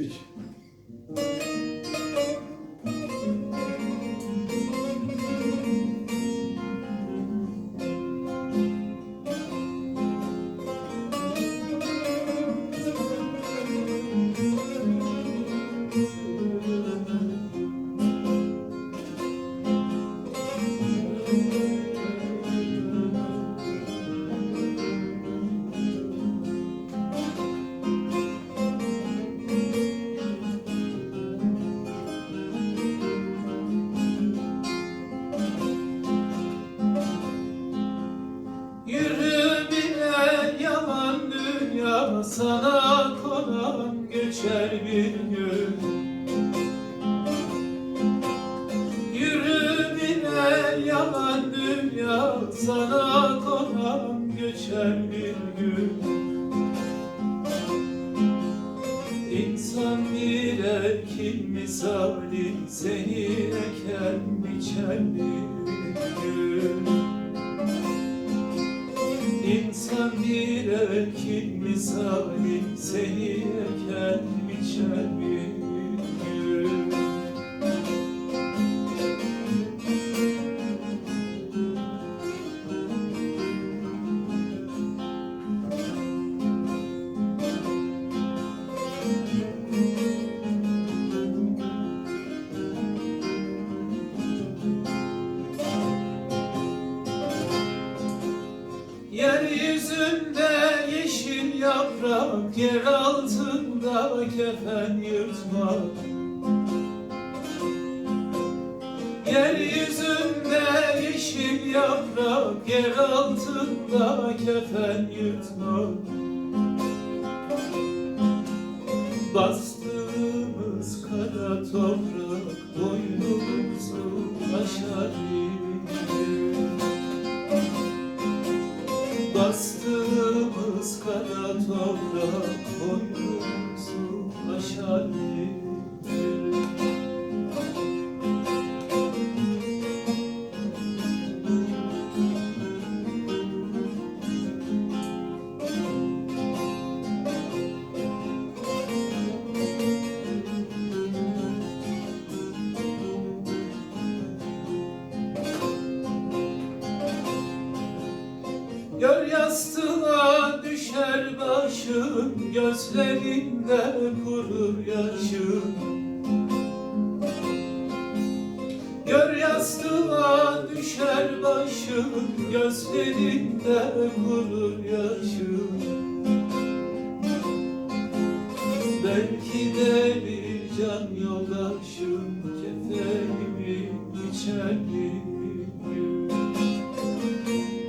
Hiç. Sana konan geçer bir gün. Yürü bile yalan dünya sana konan geçer bir gün. İnsan bir erkin misali seni eken biçer bir gün bir erkin misali seni eken biçer bir Yeryüzünde yeşil yaprak Yer altında kefen yırtmak. Yeryüzünde yeşil yaprak Yer altında kefen yırtmak. Bastığımız kara toprak Boynumuzu aşar Bastığımız kara toprak boynumuzu aşar Gör yastığına düşer başın Gözlerinde kurur yaşın. Gör yastığına düşer başın Gözlerinde kurur yaşın. Belki de bir can yoldaşım Kefenimi içer bir